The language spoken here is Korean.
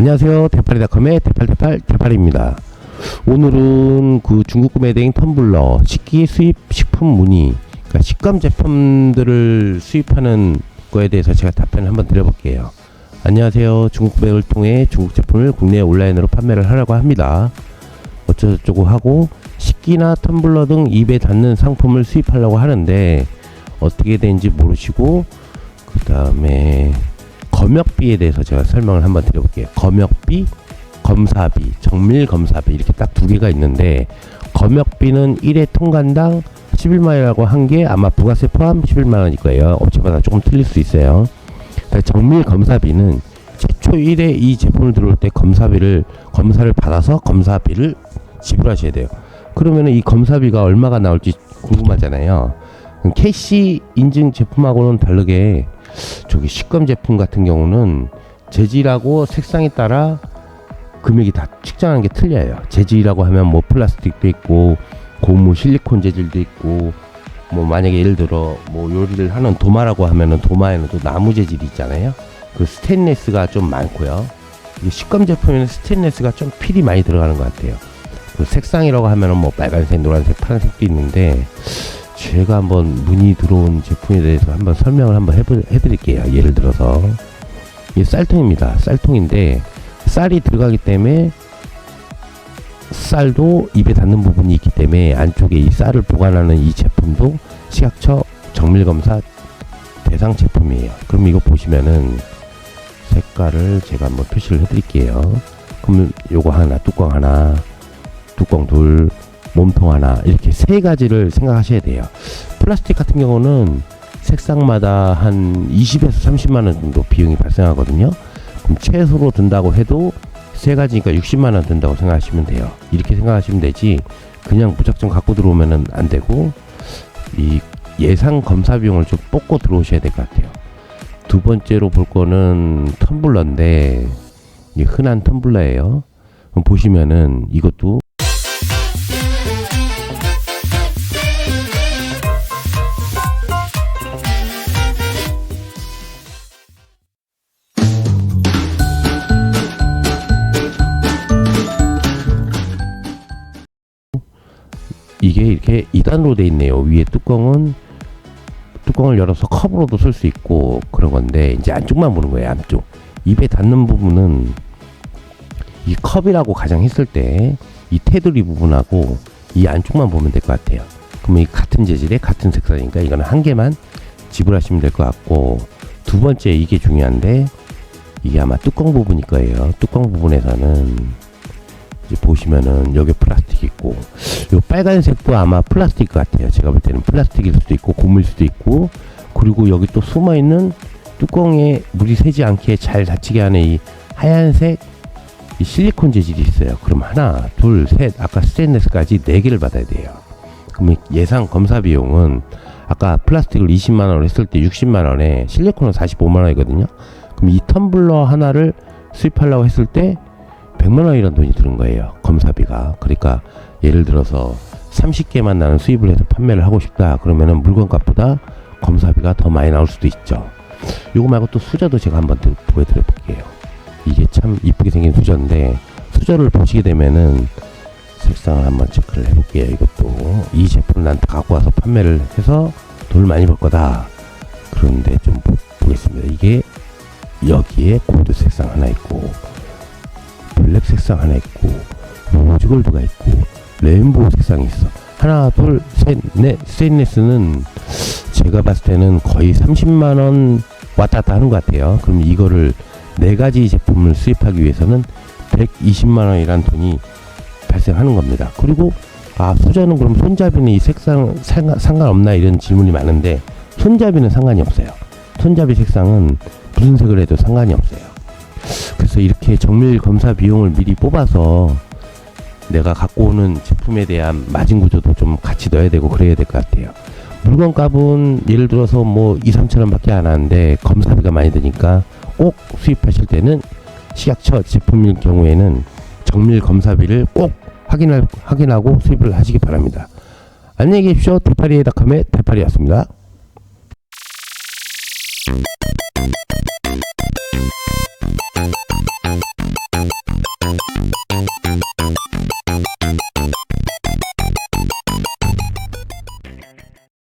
안녕하세요. 대파리닷컴의 대팔대팔 대팔입니다. 오늘은 그 중국 구매 대행 텀블러 식기 수입 식품 문의 그러니까 식감 제품들을 수입하는 거에 대해서 제가 답변을 한번 드려볼게요. 안녕하세요. 중국 구매를 통해 중국 제품을 국내 온라인으로 판매를 하려고 합니다. 어쩌고저쩌고 하고 식기나 텀블러 등 입에 닿는 상품을 수입하려고 하는데 어떻게 되는지 모르시고 그 다음에 검역비에 대해서 제가 설명을 한번 드려볼게요. 검역비, 검사비, 정밀 검사비 이렇게 딱 두 개가 있는데 검역비는 1회 통관당 11만원이라고 한 게 아마 부가세 포함 11만원일 거예요. 업체마다 조금 틀릴 수 있어요. 정밀 검사비는 최초 1회 이 제품을 들어올 때 검사비를 검사를 받아서 검사비를 지불하셔야 돼요. 그러면은 이 검사비가 얼마가 나올지 궁금하잖아요. KC 인증 제품하고는 다르게 저기 식감 제품 같은 경우는 재질하고 색상에 따라 금액이 다 측정하는 게 틀려요. 재질이라고 하면 뭐 플라스틱도 있고 고무 실리콘 재질도 있고 뭐 만약에 예를 들어 뭐 요리를 하는 도마라고 하면은 도마에는 또 나무 재질이 있잖아요. 그 스테인레스가 좀 많고요. 이 식감 제품에는 스테인레스가 좀 필이 많이 들어가는 것 같아요. 그 색상이라고 하면은 뭐 빨간색, 노란색, 파란색도 있는데 제가 한번 문의 들어온 제품에 대해서 한번 설명을 한번 해드릴게요. 예를 들어서 이게 쌀통입니다. 쌀통인데 쌀이 들어가기 때문에 쌀도 입에 닿는 부분이 있기 때문에 안쪽에 이 쌀을 보관하는 이 제품도 식약처 정밀검사 대상 제품이에요. 그럼 이거 보시면은 색깔을 제가 한번 표시를 해드릴게요. 그러면 요거 하나, 뚜껑 하나, 뚜껑 둘, 몸통 하나 이렇게 세 가지를 생각하셔야 돼요. 플라스틱 같은 경우는 색상마다 한 20에서 30만 원 정도 비용이 발생하거든요. 그럼 최소로 든다고 해도 세 가지니까 60만 원 든다고 생각하시면 돼요. 이렇게 생각하시면 되지 그냥 무작정 갖고 들어오면은 안 되고 이 예상 검사 비용을 좀 뽑고 들어오셔야 될 것 같아요. 두 번째로 볼 거는 텀블러인데 흔한 텀블러예요. 보시면은 이것도 이게 이렇게 2단으로 돼 있네요. 위에 뚜껑은 뚜껑을 열어서 컵으로도 쓸 수 있고 그런 건데 이제 안쪽만 보는 거예요. 안쪽. 입에 닿는 부분은 이 컵이라고 가장 했을 때 이 테두리 부분하고 이 안쪽만 보면 될 것 같아요. 그러면 이 같은 재질의 같은 색상이니까 이거는 한 개만 지불하시면 될 것 같고 두 번째 이게 중요한데 이게 아마 뚜껑 부분일 거예요. 뚜껑 부분에서는 이제 보시면은 여기 플라스틱 있고 요 빨간색도 아마 플라스틱 같아요. 제가 볼 때는 플라스틱일 수도 있고 고무일 수도 있고 그리고 여기 또 숨어 있는 뚜껑에 물이 새지 않게 잘 닫히게 하는 이 하얀색 이 실리콘 재질이 있어요. 그럼 하나, 둘, 셋, 아까 스테인레스까지 네 개를 받아야 돼요. 그럼 예상 검사 비용은 아까 플라스틱을 20만 원을 했을 때 60만 원에 실리콘은 45만 원이거든요. 그럼 이 텀블러 하나를 수입하려고 했을 때 100만 원이라는 돈이 드는 거예요. 검사비가. 그러니까 예를 들어서 30개만 나는 수입을 해서 판매를 하고 싶다. 그러면은 물건값보다 검사비가 더 많이 나올 수도 있죠. 요거 말고 또 수저도 제가 한번 드- 보여드려 볼게요. 이게 참 이쁘게 생긴 수저인데 수저를 보시게 되면은 색상을 한번 체크를 해볼게요. 이것도 이 제품을 난 갖고 와서 판매를 해서 돈을 많이 벌 거다. 그런데 좀 보, 보겠습니다. 이게 여기에 골드 색상 하나 있고 색상 하나 있고 로즈골드가 있고 레인보우 색상이 있어. 하나 둘 셋 넷. 스테인레스는 제가 봤을 때는 거의 30만 원 왔다 갔다 하는 것 같아요. 그럼 이거를 네 가지 제품을 수입하기 위해서는 120만 원이란 돈이 발생하는 겁니다. 그리고 아 수저는 그럼 손잡이는 이 색상 상관, 상관없나 이런 질문이 많은데 손잡이는 상관이 없어요. 손잡이 색상은 무슨 색을 해도 상관이 없어요 그래서 이렇게 정밀 검사 비용을 미리 뽑아서 내가 갖고 오는 제품에 대한 마진 구조도 좀 같이 넣어야 되고 그래야 될 것 같아요. 물건 값은 예를 들어서 뭐 2, 3천 원밖에 안 하는데 검사비가 많이 드니까 꼭 수입하실 때는 식약처 제품일 경우에는 정밀 검사비를 꼭 확인할, 확인하고 수입을 하시기 바랍니다. 안녕히 계십시오. 대파리의 닷컴의 대파리였습니다.